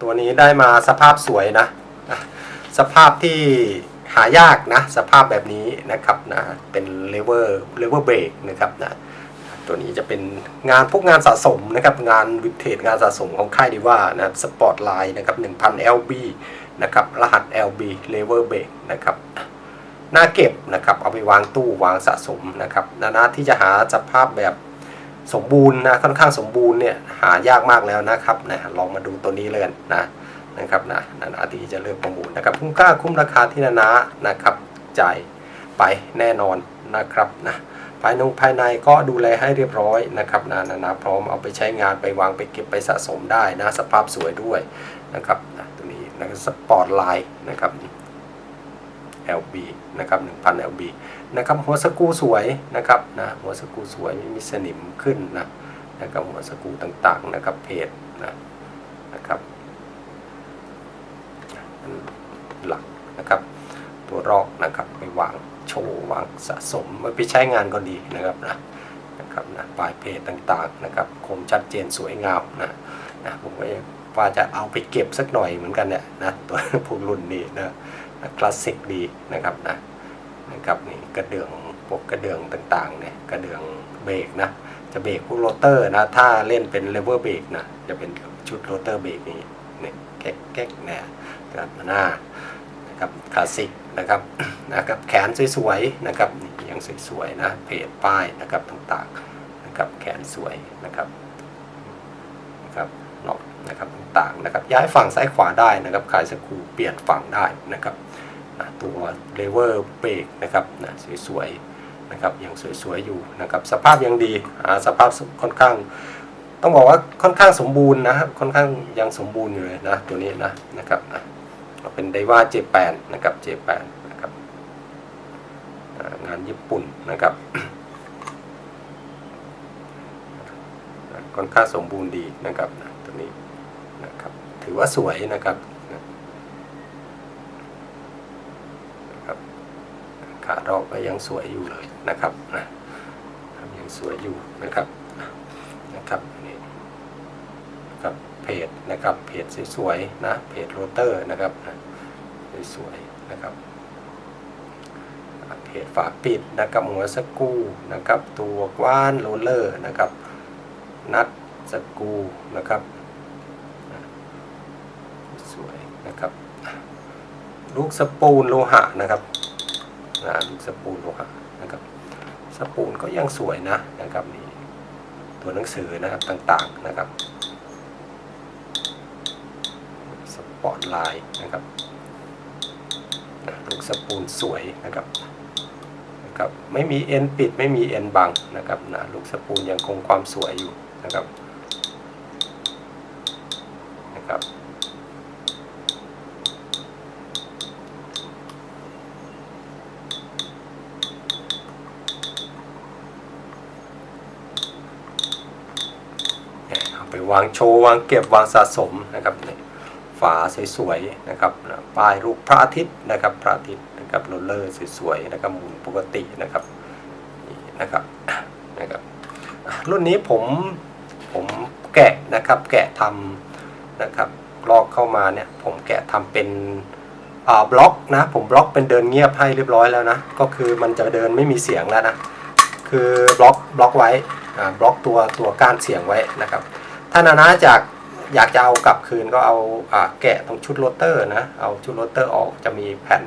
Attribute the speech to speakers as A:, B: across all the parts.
A: ตัวนี้ได้มาสภาพสวยนะ สภาพที่หายากนะ สภาพแบบนี้นะครับนะเป็นเลเวอร์เลเวอร์เบรกนะครับนะตัวนี้จะเป็นงานพวกงานสะสมนะครับ งานวิเทจงานสะสมของค่ายดีว่านะสปอร์ตไลน์นะครับ1000 LB นะครับ รหัส LB lever brake นะครับหน้าเก็บนะครับ เอาไปวางตู้วางสะสมนะครับนานาที่จะหาสภาพแบบ สมบูรณ์นะค่อนข้างสมบูรณ์เนี่ยหายากมากแล้วนะครับนะลองมาดูตัวนี้เลยนะนะครับนะนานาที่จะเลือกประมูลนะครับคุ้มค่าคุ้มราคาที่นานานะครับจ่ายไปแน่นอนนะครับนะภายในภายในก็ดูแลให้เรียบร้อยนะครับนะนานาพร้อมเอาไปใช้งานไปวางไปเก็บไปสะสมได้นะสภาพสวยด้วยนะครับนะตัวนี้นะสปอร์ตไลน์นะครับ LB นะครับ1,000 LB นะครับหัวสกูสวยนะครับนะหัวสกูสวยไม่มีสนิมขึ้นนะนะครับหัวสกูต่างๆนะครับเพจนะนะครับหลักนะครับตัวรอกนะครับไปวางโชว์วางสะสมไว้ไปใช้งานก็ดีนะครับนะนะครับนะปลายเพจต่างๆนะครับคมชัดเจนสวยงามนะนะผมก็ว่าจะเอาไปเก็บสักหน่อยเหมือนกันเนี่ยนะตัวพวกรุ่นนี้นะ คลาสสิกดีนะครับนะนะครับนี่กระเดื่องพวกกระเดื่องต่างๆเนี่ยกระเดื่องเบรกนะจะเบรกพวกโรเตอร์นะถ้าเล่นเป็นเลเวอร์เบรกนะจะเป็นชุดโรเตอร์เบรกนี่เนี่ยแก๊กแก๊กเนี่ยนะครับหน้านะครับคลาสสิกนะครับนะครับแขนสวยๆนะครับนี่ยังสวยๆนะเพจป้ายนะครับต่างๆนะครับแขนสวยนะครับนะครับ ต่างๆนะครับย้ายฝั่งซ้ายขวาได้นะครับคลายสกูเปลี่ยนฝั่งได้นะครับตัวเลเวอร์เบรกนะครับนะสวยๆนะครับยังสวยๆอยู่นะครับสภาพยังดีสภาพค่อนข้าง ต้องบอกว่าค่อนข้างสมบูรณ์นะครับค่อนข้างยังสมบูรณ์อยู่เลยนะตัวนี้นะนะครับนะเป็นไดว่าเจแปนนะครับเจแปนนะครับงานญี่ปุ่นนะครับค่อนข้างสมบูรณ์ดีนะครับตัวนี้ ถือว่าสวยนะครับขารอบก็ยังสวยอยู่เลยนะครับนะยังสวยอยู่นะครับนะครับนี่นะครับเพจนะครับเพจสวยๆนะเพจโรเตอร์นะครับสวยๆนะครับเพจฝาปิดนะครับหัวสกูนะครับตัวกว้านโรลเลอร์นะครับนัดสกูนะครับ วยนะครับลูกสปูนโลหะนะครับนะลูกสปูนโลหะนะครับสปูนก็ยังสวยนะนะครับนี่ตัวหนังสือนะครับต่างๆนะครับสปอร์ตไลน์นะครับลูกสปูนสวยนะครับนะครับไม่มีเอ็นปิดไม่มีเอ็นบังนะครับนะลูกสปูนยังคงความสวยอยู่นะครับ เนี่ยเอาไป วางโชว์วางเก็บวางสะสมนะครับนี่ฝาสวยๆนะครับป้ายรูปพระอาทิตย์นะครับพระอาทิตย์นะครับโรลเลอร์สวยๆนะครับหมุนปกตินะครับนี่นะครับนะครับรุ่นนี้ผมผมแกะนะครับแกะทำนะครับลอกเข้ามาเนี่ยผมแกะทำเป็นอ่าบล็อกนะผมบล็อกเป็นเดินเงียบให้เรียบร้อยแล้วนะก็คือมันจะเดินไม่มีเสียงแล้วนะคือบล็อกบล็อกไว้อ่าบล็อกตัวตัวก้านเสียงไว้นะครับ ถ้านานาจากอยากจะเอากลับคืนก็เอาอแกะตรงชุดโรเตอร์นะ เอาชุดโรเตอร์ออกจะมีแผ่น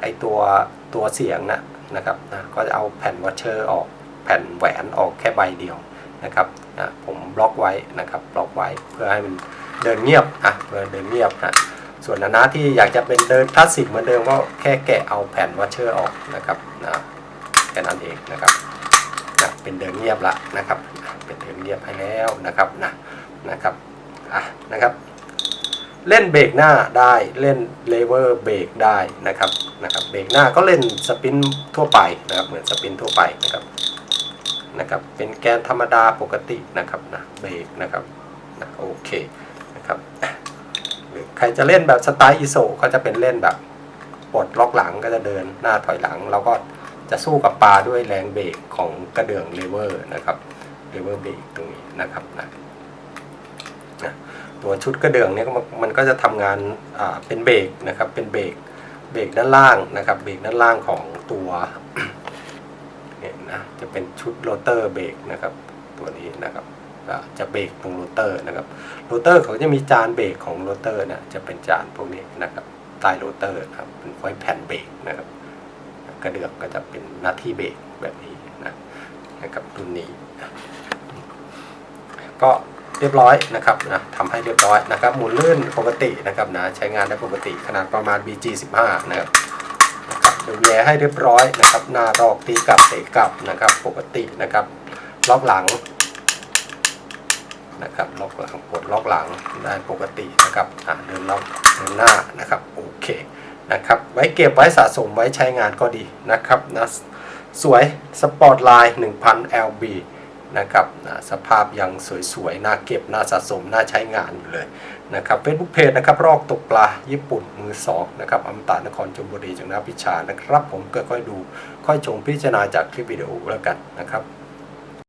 A: ไอตัวตัวเสียงนะนะครับนะก็จะเอาแผ่นวอชเชอร์ออกแผ่นแหวนออกแค่ใบเดียวนะครับนะผมบล็อกไว้นะครับบล็อกไว้เพื่อให้มันเดินเงียบอะเพื่อเดินเงียบนะส่วนนานาที่อยากจะเป็นเดินคลาสสิกเหมือนเดิมก็แค่แกะเอาแผ่นวอชเชอร์ออกนะครับนะแค่นั้นเองนะครับนะเป็นเดินเงียบละนะครับ ยบให้แล้วนะครับนะนะครับอะนะครับเล่นเบรกหน้าได้เล่นเลเวอร์เบรกได้นะครับนะครับเบรกหน้าก็เล่นสปินทั่วไปนะครับเหมือนสปินทั่วไปนะครับนะครับเป็นแกนธรรมดาปกตินะครับนะเบรกนะครับนะโอเคนะครับหรือใครจะเล่นแบบสไตล์อิโซก็จะเป็นเล่นแบบปลดล็อกหลังก็จะเดินหน้าถอยหลังเราก็จะสู้กับปลาด้วยแรงเบรกของกระเดื่องเลเวอร์นะครับ เลเวอร์เบรกตรงนี้นะครับนะตัวชุดกระเดื่องเนี่ยมันก็จะทำงานเป็นเบรกนะครับเป็นเบรกเบรกด้านล่างนะครับเบรกด้านล่างของตัวเนี่ยนะจะเป็นชุดโรเตอร์เบรกนะครับตัวนี้นะครับจะเบรกตรงโรเตอร์นะครับโรเตอร์เขาจะมีจานเบรกของโรเตอร์นะจะเป็นจานพวกนี้นะครับใต้โรเตอร์นะครับเป็นไว้แผ่นเบรกนะครับกระเดื่องก็จะเป็นหน้าที่เบรกแบบนี้นะนะครับรุ่นนี้ ก็เรียบร้อยนะครับนะทำให้เรียบร้อยนะครับหมุนลื่นปกตินะครับนะใช้งานได้ปกติขนาดประมาณ BG15 นะครับนะครับดูแย่ให้เรียบร้อยนะครับหน้ารอกตีกลับเตะกลับนะครับ ปกตินะครับล็อกหลังนะครับล็อกหลังกดล็อกหลังได้ปกตินะครับอะเดินล็อกเดินหน้านะครับโอเคนะครับไว้เก็บไว้สะสมไว้ใช้งานก็ดีนะครับนะสวยสปอร์ตไลน์ 1000 LB นะครับนะสภาพยังสวยๆ น่าเก็บ น่าสะสม น่าใช้งานอยู่เลยนะครับเฟซบุ๊กเพจนะครับรอกตกปลาญี่ปุ่นมือสองนะครับอมตะนครจมบุรีจากนาพิชานะครับ ผมก็ค่อยดูค่อยชมพิจารณาจากคลิปวิดีโอแล้วกันนะครับ